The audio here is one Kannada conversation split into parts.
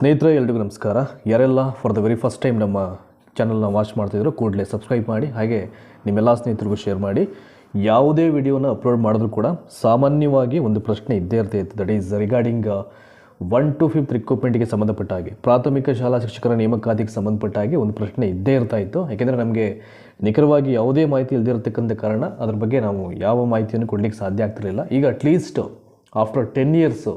ಸ್ನೇಹಿತರೆ, ಎಲ್ರಿಗೂ ನಮಸ್ಕಾರ. ಯಾರೆಲ್ಲ for the very first time ನಮ್ಮ ಚಾನಲ್ನ ವಾಚ್ ಮಾಡ್ತಿದ್ರು ಕೂಡಲೇ ಸಬ್ಸ್ಕ್ರೈಬ್ ಮಾಡಿ, ಹಾಗೆ ನಿಮ್ಮೆಲ್ಲ ಸ್ನೇಹಿತರಿಗೂ ಶೇರ್ ಮಾಡಿ. ಯಾವುದೇ ವಿಡಿಯೋನ ಅಪ್ಲೋಡ್ ಮಾಡಿದ್ರು ಕೂಡ ಸಾಮಾನ್ಯವಾಗಿ ಒಂದು ಪ್ರಶ್ನೆ ಇದ್ದೇ ಇರ್ತೈತೆ that is regarding one to fifth ರಿಕ್ರೂಟ್ಮೆಂಟ್ಗೆ ಸಂಬಂಧಪಟ್ಟ ಹಾಗೆ, ಪ್ರಾಥಮಿಕ ಶಾಲಾ ಶಿಕ್ಷಕರ ನೇಮಕಾತಿಗೆ ಸಂಬಂಧಪಟ್ಟ ಹಾಗೆ ಒಂದು ಪ್ರಶ್ನೆ ಇದ್ದೇ ಇರ್ತಾ ಇತ್ತು. ಯಾಕೆಂದರೆ ನಮಗೆ ನಿಖರವಾಗಿ ಯಾವುದೇ ಮಾಹಿತಿ ಇಲ್ಲದಿರತಕ್ಕಂಥ ಕಾರಣ ಅದ್ರ ಬಗ್ಗೆ ನಾವು ಯಾವ ಮಾಹಿತಿಯನ್ನು ಕೊಡಲಿಕ್ಕೆ ಸಾಧ್ಯ ಆಗ್ತಿರಲಿಲ್ಲ. ಈಗ ಅಟ್ಲೀಸ್ಟ್ ಆಫ್ಟರ್ ಟೆನ್ ಇಯರ್ಸು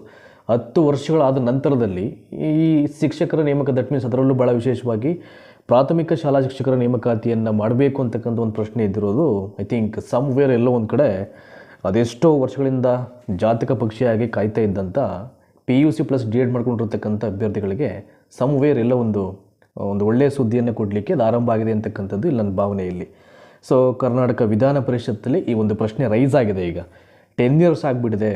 ಹತ್ತು ವರ್ಷಗಳಾದ ನಂತರದಲ್ಲಿ ಈ ಶಿಕ್ಷಕರ ನೇಮಕ ದಟ್ ಮೀನ್ಸ್ ಅದರಲ್ಲೂ ಭಾಳ ವಿಶೇಷವಾಗಿ ಪ್ರಾಥಮಿಕ ಶಾಲಾ ಶಿಕ್ಷಕರ ನೇಮಕಾತಿಯನ್ನು ಮಾಡಬೇಕು ಅಂತಕ್ಕಂಥ ಒಂದು ಪ್ರಶ್ನೆ ಇದ್ದಿರೋದು ಐ ಥಿಂಕ್ ಸಮ್ವೇರ್ ಎಲ್ಲೋ ಒಂದು ಕಡೆ ಅದೆಷ್ಟೋ ವರ್ಷಗಳಿಂದ ಜಾತಕ ಪಕ್ಷಿಯಾಗಿ ಕಾಯ್ತಾ ಇದ್ದಂಥ P U C plus D Ed ಮಾಡ್ಕೊಂಡಿರ್ತಕ್ಕಂಥ ಅಭ್ಯರ್ಥಿಗಳಿಗೆ ಸಮ್ವೇರ್ ಎಲ್ಲ ಒಂದು ಒಂದು ಒಳ್ಳೆಯ ಸುದ್ದಿಯನ್ನು ಕೊಡಲಿಕ್ಕೆ ಅದು ಆರಂಭ ಆಗಿದೆ ಅಂತಕ್ಕಂಥದ್ದು ಇಲ್ಲಿ ನನ್ನ ಭಾವನೆ ಇಲ್ಲಿ. ಸೊ ಕರ್ನಾಟಕ ವಿಧಾನ ಪರಿಷತ್ತಲ್ಲಿ ಈ ಒಂದು ಪ್ರಶ್ನೆ ರೈಸ್ ಆಗಿದೆ ಈಗ. ಟೆನ್ ಇಯರ್ಸ್ ಆಗಿಬಿಟ್ಟಿದೆ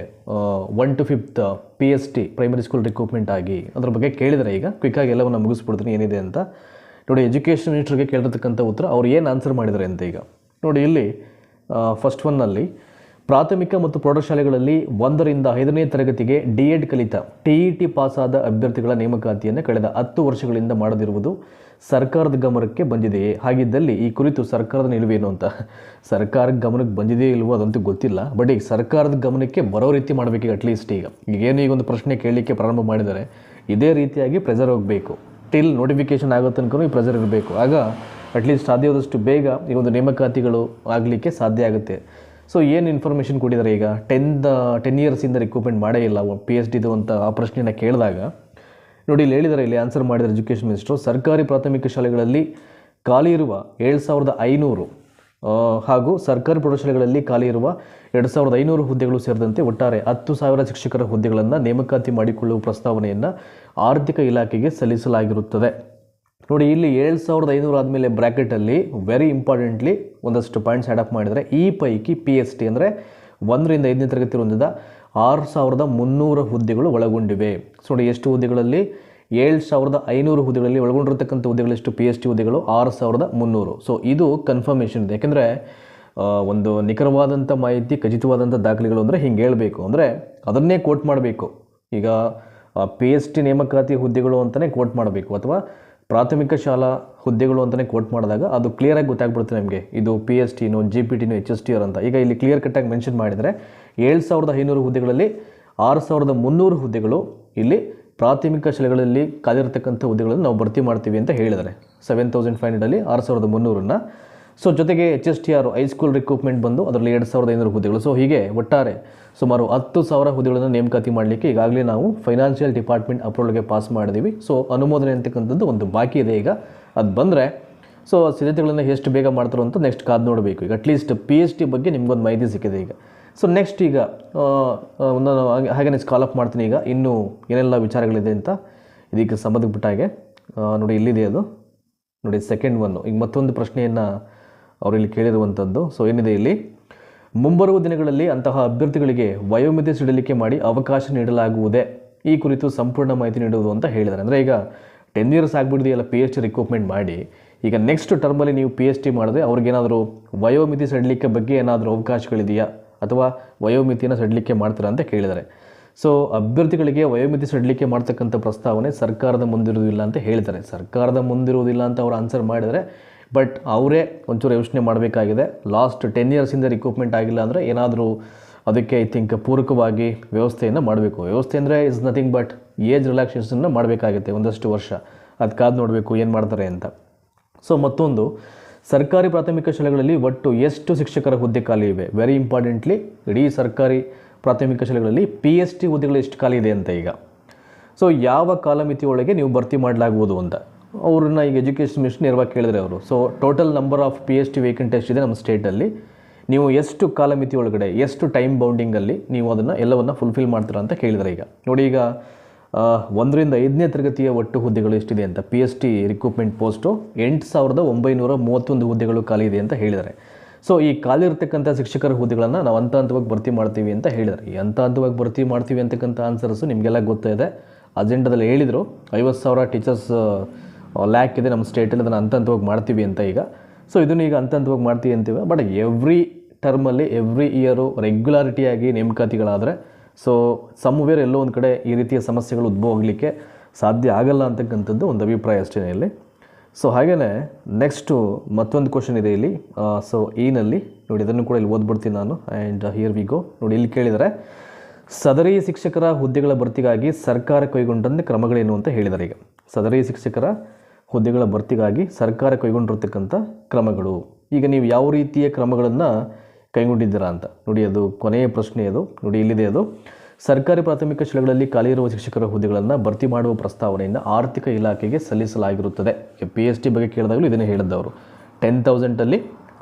one to fifth P S T primary school recruitment ಆಗಿ. ಅದ್ರ ಬಗ್ಗೆ ಕೇಳಿದರೆ ಈಗ ಕ್ವಿಕ್ಕಾಗಿ ಎಲ್ಲವನ್ನು ಮುಗಿಸ್ಬಿಡ್ತೀನಿ, ಏನಿದೆ ಅಂತ. ನೋಡಿ ಎಜುಕೇಷನ್ ಮಿನಿಸ್ಟ್ರಿಗೆ ಕೇಳಿರ್ತಕ್ಕಂಥ ಉತ್ತರ, ಅವ್ರು ಏನು ಆನ್ಸರ್ ಮಾಡಿದ್ದಾರೆ ಅಂತ ಈಗ. ನೋಡಿ, ಇಲ್ಲಿ ಫಸ್ಟ್ ಒನ್ನಲ್ಲಿ ಪ್ರಾಥಮಿಕ ಮತ್ತು ಪ್ರೌಢಶಾಲೆಗಳಲ್ಲಿ ಒಂದರಿಂದ ಐದನೇ ತರಗತಿಗೆ ಡಿ ಎಡ್ ಕಲಿತ ಟಿಇಟಿ ಪಾಸಾದ ಅಭ್ಯರ್ಥಿಗಳ ನೇಮಕಾತಿಯನ್ನು ಕಳೆದ ಹತ್ತು ವರ್ಷಗಳಿಂದ ಮಾಡದಿರುವುದು ಸರ್ಕಾರದ ಗಮನಕ್ಕೆ ಬಂದಿದೆಯೇ? ಹಾಗಿದ್ದಲ್ಲಿ ಈ ಕುರಿತು ಸರ್ಕಾರದ ನಿಲುವೇನು ಅಂತ? ಸರ್ಕಾರದ ಗಮನಕ್ಕೆ ಬಂದಿದೆಯೇ ಇಲ್ವೋ ಅದಂತೂ ಗೊತ್ತಿಲ್ಲ. ಬಟ್ ಈಗ ಸರ್ಕಾರದ ಗಮನಕ್ಕೆ ಬರೋ ರೀತಿ ಮಾಡಬೇಕೀಗ ಅಟ್ಲೀಸ್ಟ್ ಈಗ. ಈಗ ಏನು ಈಗ ಒಂದು ಪ್ರಶ್ನೆ ಕೇಳಲಿಕ್ಕೆ ಪ್ರಾರಂಭ ಮಾಡಿದರೆ ಇದೇ ರೀತಿಯಾಗಿ ಪ್ರೆಸರ್ ಹೋಗಬೇಕು. ಟಿಲ್ ನೋಟಿಫಿಕೇಶನ್ ಆಗೋ ತನಕ ಈ ಪ್ರೆಸರ್ ಇರಬೇಕು. ಆಗ ಅಟ್ಲೀಸ್ಟ್ ಸಾಧ್ಯವಾದಷ್ಟು ಬೇಗ ಈ ಒಂದು ನೇಮಕಾತಿಗಳು ಆಗಲಿಕ್ಕೆ ಸಾಧ್ಯ ಆಗುತ್ತೆ. ಸೊ ಏನು ಇನ್ಫಾರ್ಮೇಷನ್ ಕೊಟ್ಟಿದ್ದಾರೆ ಈಗ? ಟೆನ್ ಟೆನ್ ಇಯರ್ಸಿಂದ ರಿಕ್ರೂಟ್ಮೆಂಟ್ ಮಾಡೇ ಇಲ್ಲ. ಪಿ ಎಚ್ ಡಿದು ಅಂತ ಆ ಪ್ರಶ್ನೆಯನ್ನು ಕೇಳಿದಾಗ, ನೋಡಿ ಇಲ್ಲಿ ಹೇಳಿದರೆ, ಇಲ್ಲಿ ಆನ್ಸರ್ ಮಾಡಿದ್ದಾರೆ ಎಜುಕೇಷನ್ ಮಿನಿಸ್ಟ್ರು ಸರ್ಕಾರಿ ಪ್ರಾಥಮಿಕ ಶಾಲೆಗಳಲ್ಲಿ ಖಾಲಿ ಇರುವ ಏಳು ಸಾವಿರದ ಐನೂರು ಹಾಗೂ ಸರ್ಕಾರಿ ಪ್ರೌಢಶಾಲೆಗಳಲ್ಲಿ ಖಾಲಿ ಇರುವ ಎರಡು ಸಾವಿರದ ಐನೂರು ಹುದ್ದೆಗಳು ಸೇರಿದಂತೆ ಒಟ್ಟಾರೆ ಹತ್ತು ಸಾವಿರ ಶಿಕ್ಷಕರ ಹುದ್ದೆಗಳನ್ನು ನೇಮಕಾತಿ ಮಾಡಿಕೊಳ್ಳುವ ಪ್ರಸ್ತಾವನೆಯನ್ನು ಆರ್ಥಿಕ ಇಲಾಖೆಗೆ ಸಲ್ಲಿಸಲಾಗಿರುತ್ತದೆ. ನೋಡಿ, ಇಲ್ಲಿ ಏಳು ಸಾವಿರದ ಐನೂರು ಆದಮೇಲೆ ಬ್ರ್ಯಾಕೆಟಲ್ಲಿ ವೆರಿ ಇಂಪಾರ್ಟೆಂಟ್ಲಿ ಒಂದಷ್ಟು ಪಾಯಿಂಟ್ಸ್ ಅಪ್ ಮಾಡಿದರೆ ಈ ಪೈಕಿ ಪಿ ಎಸ್ ಟಿ ಅಂದರೆ ಒಂದರಿಂದ ಐದನೇ ತರಗತಿ ಹೊಂದಿದ ಆರು ಸಾವಿರದ ಮುನ್ನೂರು ಹುದ್ದೆಗಳು ಒಳಗೊಂಡಿವೆ. ಸೊ ನೋಡಿ, ಎಷ್ಟು ಹುದ್ದೆಗಳಲ್ಲಿ? ಏಳು ಸಾವಿರದ ಐನೂರು ಹುದ್ದೆಗಳಲ್ಲಿ ಒಳಗೊಂಡಿರತಕ್ಕಂಥ ಹುದ್ದೆಗಳೆಷ್ಟು ಪಿ ಎಸ್ ಟಿ ಹುದ್ದೆಗಳು ಆರು ಸಾವಿರದ ಮುನ್ನೂರು. ಸೊ ಇದು ಕನ್ಫರ್ಮೇಷನ್ ಇದೆ. ಯಾಕೆಂದರೆ ಒಂದು ನಿಖರವಾದಂಥ ಮಾಹಿತಿ, ಖಚಿತವಾದಂಥ ದಾಖಲೆಗಳು ಅಂದರೆ ಹಿಂಗೆ ಹೇಳಬೇಕು. ಅಂದರೆ ಅದನ್ನೇ ಕೋಟ್ ಮಾಡಬೇಕು. ಈಗ ಪಿ ಎಸ್ ಟಿ ನೇಮಕಾತಿ ಹುದ್ದೆಗಳು ಅಂತಲೇ ಕೋಟ್ ಮಾಡಬೇಕು. ಅಥವಾ ಪ್ರಾಥಮಿಕ ಶಾಲಾ ಹುದ್ದೆಗಳು ಅಂತಲೇ ಕೋಟ್ ಮಾಡಿದಾಗ ಅದು ಕ್ಲಿಯರಾಗಿ ಗೊತ್ತಾಗ್ಬಿಡುತ್ತೆ ನಮಗೆ. ಇದು ಪಿ ಎಸ್ ಟಿನೋ ಜಿ ಪಿ ಟಿನೋ ಎಚ್ ಎಸ್ ಟಿ ಆರ್ ಅಂತ. ಈಗ ಇಲ್ಲಿ ಕ್ಲಿಯರ್ ಕಟ್ಟಾಗಿ ಮೆನ್ಷನ್ ಮಾಡಿದರೆ ಏಳು ಸಾವಿರದ ಐನೂರು ಹುದ್ದೆಗಳಲ್ಲಿ ಆರು ಸಾವಿರದ ಮುನ್ನೂರು ಹುದ್ದೆಗಳು ಇಲ್ಲಿ ಪ್ರಾಥಮಿಕ ಶಾಲೆಗಳಲ್ಲಿ ಕಾದಿರತಕ್ಕಂಥ ಹುದ್ದೆಗಳನ್ನು ನಾವು ಭರ್ತಿ ಮಾಡ್ತೀವಿ ಅಂತ ಹೇಳಿದರೆ ಸೆವೆನ್ ತೌಸಂಡ್ ಫೈವ್ ಹಂಡ್ರೆಡಲ್ಲಿ ಆರು ಸಾವಿರದ ಮುನ್ನೂರನ್ನು. ಸೊ ಜೊತೆಗೆ H S T R high school recruitment ಬಂದು ಅದರಲ್ಲಿ ಎರಡು ಸಾವಿರದ ಐನೂರು ಹುದ್ದೆಗಳು. ಸೊ ಹೀಗೆ ಒಟ್ಟಾರೆ ಸುಮಾರು ಹತ್ತು ಸಾವಿರ ಹುದ್ದೆಗಳನ್ನು ನೇಮಕಾತಿ ಮಾಡಲಿಕ್ಕೆ ಈಗಾಗಲೇ ನಾವು ಫೈನಾನ್ಷಿಯಲ್ ಡಿಪಾರ್ಟ್ಮೆಂಟ್ ಅಪ್ರೂವಲ್ಗೆ ಪಾಸ್ ಮಾಡಿದೀವಿ. ಸೊ ಅನುಮೋದನೆ ಅಂತಕ್ಕಂಥದ್ದು ಒಂದು ಬಾಕಿ ಇದೆ ಈಗ. ಅದು ಬಂದರೆ ಸೊ ಸಿದ್ಧತೆಗಳನ್ನು ಎಷ್ಟು ಬೇಗ ಮಾಡ್ತಾರೋ ಅಂತ ನೆಕ್ಸ್ಟ್ ಕಾದು ನೋಡಬೇಕು. ಈಗ ಅಟ್ಲೀಸ್ಟ್ ಪಿ ಎಚ್ ಡಿ ಬಗ್ಗೆ ನಿಮ್ಗೊಂದು ಮಾಹಿತಿ ಸಿಕ್ಕಿದೆ ಈಗ. ಸೊ ನೆಕ್ಸ್ಟ್ ಈಗ ನಾನು ಹಾಗೆ ಅಪ್ ಮಾಡ್ತೀನಿ ಈಗ. ಇನ್ನೂ ಏನೆಲ್ಲ ವಿಚಾರಗಳಿದೆ ಅಂತ ಇದಕ್ಕೆ ಸಂಬಂಧಪಟ್ಟ ಹಾಗೆ ನೋಡಿ ಇಲ್ಲಿದೆ ಅದು. ನೋಡಿ ಸೆಕೆಂಡ್ ಒನ್ನು ಈಗ ಮತ್ತೊಂದು ಪ್ರಶ್ನೆಯನ್ನು ಅವರು ಇಲ್ಲಿ ಕೇಳಿರುವಂಥದ್ದು. ಸೊ ಏನಿದೆ ಇಲ್ಲಿ? ಮುಂಬರುವ ದಿನಗಳಲ್ಲಿ ಅಂತಹ ಅಭ್ಯರ್ಥಿಗಳಿಗೆ ವಯೋಮಿತಿ ಸಿಡಲಿಕೆ ಮಾಡಿ ಅವಕಾಶ ನೀಡಲಾಗುವುದೇ? ಈ ಕುರಿತು ಸಂಪೂರ್ಣ ಮಾಹಿತಿ ನೀಡುವುದು ಅಂತ ಹೇಳಿದ್ದಾರೆ. ಅಂದರೆ ಈಗ ಟೆನ್ ಇಯರ್ಸ್ ಆಗಿಬಿಟ್ಟಿದೆಯಲ್ಲ ಪಿ ಎಚ್ ಡಿ ರಿಕ್ರೂಟ್ಮೆಂಟ್ ಮಾಡಿ. ಈಗ ನೆಕ್ಸ್ಟ್ ಟರ್ಮಲ್ಲಿ ನೀವು ಪಿ ಎಚ್ ಡಿ ಮಾಡಿದ್ರೆ ಅವ್ರಿಗೇನಾದರೂ ವಯೋಮಿತಿ ಸಡಿಲಿಕೆ ಬಗ್ಗೆ ಏನಾದರೂ ಅವಕಾಶಗಳಿದೆಯಾ? ಅಥವಾ ವಯೋಮಿತಿಯನ್ನು ಸಡಿಲಿಕೆ ಮಾಡ್ತೀರಾ ಅಂತ ಕೇಳಿದ್ದಾರೆ. ಸೊ ಅಭ್ಯರ್ಥಿಗಳಿಗೆ ವಯೋಮಿತಿ ಸಡಿಲಿಕೆ ಮಾಡ್ತಕ್ಕಂಥ ಪ್ರಸ್ತಾವನೆ ಸರ್ಕಾರದ ಮುಂದಿರುವುದಿಲ್ಲ ಅಂತ ಹೇಳ್ತಾರೆ ಸರ್ಕಾರದ ಮುಂದಿರುವುದಿಲ್ಲ ಅಂತ ಅವರು ಆನ್ಸರ್ ಮಾಡಿದರೆ ಬಟ್ ಅವರೇ ಒಂಚೂರು ಯೋಚನೆ ಮಾಡಬೇಕಾಗಿದೆ. ಲಾಸ್ಟ್ ಟೆನ್ ಇಯರ್ಸಿಂದ ರಿಕ್ರೂಟ್ಮೆಂಟ್ ಆಗಿಲ್ಲ ಅಂದರೆ ಏನಾದರೂ ಅದಕ್ಕೆ ಐ ಥಿಂಕ್ ಪೂರಕವಾಗಿ ವ್ಯವಸ್ಥೆಯನ್ನು ಮಾಡಬೇಕು. ವ್ಯವಸ್ಥೆ ಅಂದರೆ ಇಸ್ ನಥಿಂಗ್ ಬಟ್ ಏಜ್ ರಿಲ್ಯಾಕ್ಸೇಷನ್ನ ಮಾಡಬೇಕಾಗುತ್ತೆ ಒಂದಷ್ಟು ವರ್ಷ. ಅದು ನೋಡಬೇಕು ಏನು ಮಾಡ್ತಾರೆ ಅಂತ. ಸೊ ಮತ್ತೊಂದು, ಸರ್ಕಾರಿ ಪ್ರಾಥಮಿಕ ಶಾಲೆಗಳಲ್ಲಿ ಒಟ್ಟು ಎಷ್ಟು ಶಿಕ್ಷಕರ ಹುದ್ದೆ ಖಾಲಿ ಇವೆ? ವೆರಿ ಇಂಪಾರ್ಟೆಂಟ್ಲಿ ಇಡೀ ಸರ್ಕಾರಿ ಪ್ರಾಥಮಿಕ ಶಾಲೆಗಳಲ್ಲಿ ಪಿ ಎಸ್ ಟಿ ಹುದ್ದೆಗಳು ಎಷ್ಟು ಖಾಲಿ ಇದೆ ಅಂತ ಈಗ. ಸೊ ಯಾವ ಕಾಲಮಿತಿಯೊಳಗೆ ನೀವು ಭರ್ತಿ ಮಾಡಲಾಗುವುದು ಅಂತ? ಅವ್ರನ್ನ ಈಗ ಎಜುಕೇಷನ್ ಮಿನಿಸ್ಟರ್ ನೇರವಾಗಿ ಕೇಳಿದ್ರೆ ಅವರು. So total number of P H T vacant ಎಷ್ಟಿದೆ ನಮ್ಮ ಸ್ಟೇಟಲ್ಲಿ ನೀವು ಎಷ್ಟು ಕಾಲಮಿತಿ ಒಳಗಡೆ, ಎಷ್ಟು ಟೈಮ್ ಬೌಂಡಿಂಗಲ್ಲಿ ನೀವು ಅದನ್ನು ಎಲ್ಲವನ್ನು ಫುಲ್ಫಿಲ್ ಮಾಡ್ತೀರಾ ಅಂತ ಕೇಳಿದ್ರೆ ಈಗ. ನೋಡಿ ಈಗ ಒಂದರಿಂದ ಐದನೇ ತರಗತಿಯ ಒಟ್ಟು ಹುದ್ದೆಗಳು ಎಷ್ಟಿದೆ ಅಂತ P H T recruitment post ಎಂಟು ಸಾವಿರದ ಒಂಬೈನೂರ ಮೂವತ್ತೊಂದು ಹುದ್ದೆಗಳು ಖಾಲಿ ಇದೆ ಅಂತ ಹೇಳಿದ್ದಾರೆ ಸೊ ಈ ಖಾಲಿ ಇರತಕ್ಕಂಥ ಶಿಕ್ಷಕರ ಹುದ್ದೆಗಳನ್ನು ನಾವು ಹಂತ ಹಂತವಾಗಿ ಭರ್ತಿ ಮಾಡ್ತೀವಿ ಅಂತ ಹೇಳಿದ್ದಾರೆ ಈ ಹಂತ ಹಂತವಾಗಿ ಭರ್ತಿ ಮಾಡ್ತೀವಿ ಅಂತಕ್ಕಂಥ ಆನ್ಸರ್ಸು ನಿಮಗೆಲ್ಲ ಗೊತ್ತಿದೆ ಅಜೆಂಡಾದಲ್ಲಿ ಹೇಳಿದರು, ಐವತ್ತು ಸಾವಿರ ಟೀಚರ್ಸ್ ಲ್ಯಾಕ್ ಇದೆ, ನಮ್ಮ ಸ್ಟೇಟಲ್ಲಿ ಅದನ್ನು ಹಂತ ಹಂತವಾಗಿ ಮಾಡ್ತೀವಿ ಅಂತ ಈಗ. ಸೊ ಇದನ್ನು ಈಗ ಹಂತ ಹಂತವಾಗಿ ಮಾಡ್ತೀವಿ ಅಂತೀವಿ. ಬಟ್ ಎವ್ರಿ ಟರ್ಮಲ್ಲಿ ಎವ್ರಿ ಇಯರು ರೆಗ್ಯುಲಾರಿಟಿಯಾಗಿ ನೇಮಕಾತಿಗಳಾದರೆ ಸೊ ಸಮ್ವೇರ್ ಎಲ್ಲೋ ಒಂದು ಕಡೆ ಈ ರೀತಿಯ ಸಮಸ್ಯೆಗಳು ಉದ್ಭವ ಆಗಲಿಕ್ಕೆ ಸಾಧ್ಯ ಆಗಲ್ಲ ಅಂತಕ್ಕಂಥದ್ದು ಒಂದು ಅಭಿಪ್ರಾಯ ಅಷ್ಟೇ ಇಲ್ಲಿ. ಸೊ ಹಾಗೆಯೇ ನೆಕ್ಸ್ಟು ಮತ್ತೊಂದು ಕ್ವಶನ್ ಇದೆ ಇಲ್ಲಿ. ಸೊ ಈನಲ್ಲಿ ನೋಡಿ ಇದನ್ನು ಕೂಡ ಇಲ್ಲಿ ಓದ್ಬಿಡ್ತೀನಿ ನಾನು. ಆ್ಯಂಡ್ ಹಿಯರ್ ವಿ ಗೋ ನೋಡಿ ಇಲ್ಲಿ ಕೇಳಿದರೆ, ಸದರಿ ಶಿಕ್ಷಕರ ಹುದ್ದೆಗಳ ಭರ್ತಿಗಾಗಿ ಸರ್ಕಾರ ಕೈಗೊಂಡಂತೆ ಕ್ರಮಗಳೇನು ಅಂತ ಹೇಳಿದ್ದಾರೆ ಈಗ. ಸದರಿ ಶಿಕ್ಷಕರ ಹುದ್ದೆಗಳ ಭರ್ತಿಗಾಗಿ ಸರ್ಕಾರ ಕೈಗೊಂಡಿರ್ತಕ್ಕಂಥ ಕ್ರಮಗಳು. ಈಗ ನೀವು ಯಾವ ರೀತಿಯ ಕ್ರಮಗಳನ್ನು ಕೈಗೊಂಡಿದ್ದೀರಾ ಅಂತ. ನೋಡಿ, ಅದು ಕೊನೆಯ ಪ್ರಶ್ನೆ ಅದು. ನೋಡಿ, ಇಲ್ಲಿದೆ ಅದು. ಸರ್ಕಾರಿ ಪ್ರಾಥಮಿಕ ಶಾಲೆಗಳಲ್ಲಿ ಖಾಲಿ ಇರುವ ಶಿಕ್ಷಕರ ಹುದ್ದೆಗಳನ್ನು ಭರ್ತಿ ಮಾಡುವ ಪ್ರಸ್ತಾವನೆಯನ್ನು ಆರ್ಥಿಕ ಇಲಾಖೆಗೆ ಸಲ್ಲಿಸಲಾಗಿರುತ್ತದೆ. ಪಿ ಎಚ್ ಡಿ ಬಗ್ಗೆ ಕೇಳಿದಾಗಲೂ ಇದನ್ನೇ ಹೇಳಿದ್ದವರು. ಟೆನ್ ತೌಸಂಡಲ್ಲಿ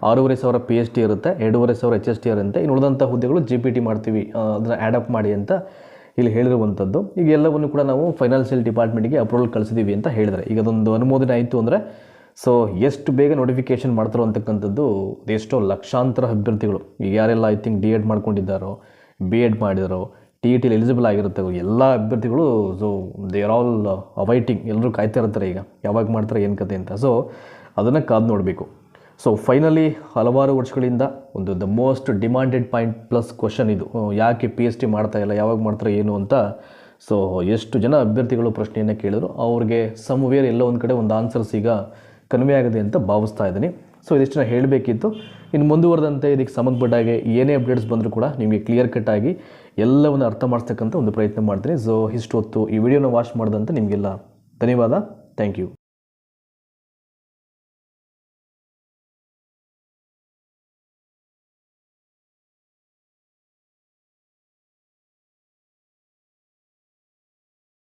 ಆರೂವರೆ ಸಾವಿರ ಪಿ ಎಚ್ ಡಿ ಇರುತ್ತೆ, ಎರಡೂವರೆ ಸಾವಿರ ಎಚ್ ಎಸ್ ಟಿ ಇರುತ್ತೆ. ಇನ್ನು ಉಳಿದಂಥ ಹುದ್ದೆಗಳು ಜಿ ಪಿ ಟಿ ಮಾಡ್ತೀವಿ ಅದನ್ನು ಆ್ಯಡಪ್ ಮಾಡಿ ಅಂತ ಇಲ್ಲಿ ಹೇಳಿರುವಂಥದ್ದು ಈಗ ಎಲ್ಲವನ್ನು ಕೂಡ ನಾವು ಫೈನಾನ್ಷಿಯಲ್ ಡಿಪಾರ್ಟ್ಮೆಂಟ್ಗೆ ಅಪ್ರೂವಲ್ ಕಳಿಸಿದ್ದೀವಿ ಅಂತ ಹೇಳಿದರೆ ಈಗ ಅದೊಂದು ಅನುಮೋದನೆ ಆಯಿತು ಅಂದರೆ ಸೊ ಎಷ್ಟು ಬೇಗ ನೋಟಿಫಿಕೇಷನ್ ಮಾಡ್ತಾರೋ ಅಂತಕ್ಕಂಥದ್ದು ಎಷ್ಟೋ ಲಕ್ಷಾಂತರ ಅಭ್ಯರ್ಥಿಗಳು. ಈಗ ಯಾರೆಲ್ಲ ಐ ಥಿಂಕ್ ಡಿ ಎಡ್ ಮಾಡ್ಕೊಂಡಿದ್ದಾರೋ ಬಿ ಎಡ್ ಮಾಡಿದಾರೋ ಟಿ ಇ ಟಿಲಿ ಎಲಿಜಿಬಲ್ ಆಗಿರುತ್ತೆ ಎಲ್ಲ ಅಭ್ಯರ್ಥಿಗಳು so they are all awaiting ಎಲ್ಲರೂ ಕಾಯ್ತಾ ಇರ್ತಾರೆ ಈಗ. ಯಾವಾಗ ಮಾಡ್ತಾರೆ, ಏನು ಕತೆ ಅಂತ. ಸೊ ಅದನ್ನು ಕಾದು ನೋಡಬೇಕು. ಸೊ ಫೈನಲಿ ಹಲವಾರು ವರ್ಷಗಳಿಂದ ಒಂದು the most demanded point plus question ಇದು. ಯಾಕೆ ಪಿ ಎಚ್ ಡಿ ಮಾಡ್ತಾ ಇಲ್ಲ, ಯಾವಾಗ ಮಾಡ್ತಾರೆ, ಏನು ಅಂತ. ಸೊ ಎಷ್ಟು ಜನ ಅಭ್ಯರ್ಥಿಗಳು ಪ್ರಶ್ನೆಯನ್ನು ಕೇಳಿದ್ರು. ಅವ್ರಿಗೆ ಸಮ್ವೇರ್ ಎಲ್ಲೋ ಒಂದು ಕಡೆ ಒಂದು ಆನ್ಸರ್ಸ್ ಈಗ ಕನ್ವೆ ಆಗಿದೆ ಅಂತ ಭಾವಿಸ್ತಾ ಇದ್ದೀನಿ. ಸೊ ಇದಿಷ್ಟು ನಾನು ಹೇಳಬೇಕಿತ್ತು. ಇನ್ನು ಮುಂದುವರೆದಂತೆ ಇದಕ್ಕೆ ಸಂಬಂಧಪಟ್ಟಾಗೆ ಏನೇ ಅಪ್ಡೇಟ್ಸ್ ಬಂದರೂ ಕೂಡ ನಿಮಗೆ ಕ್ಲಿಯರ್ ಕಟ್ ಆಗಿ ಎಲ್ಲವನ್ನು ಅರ್ಥ ಮಾಡಿಸ್ತಕ್ಕಂಥ ಒಂದು ಪ್ರಯತ್ನ ಮಾಡ್ತೀನಿ. ಸೊ ಇಷ್ಟು ಹೊತ್ತು ಈ ವಿಡಿಯೋನ ವಾಚ್ ಮಾಡಿದಂತೆ ನಿಮಗೆಲ್ಲ ಧನ್ಯವಾದ. Thank you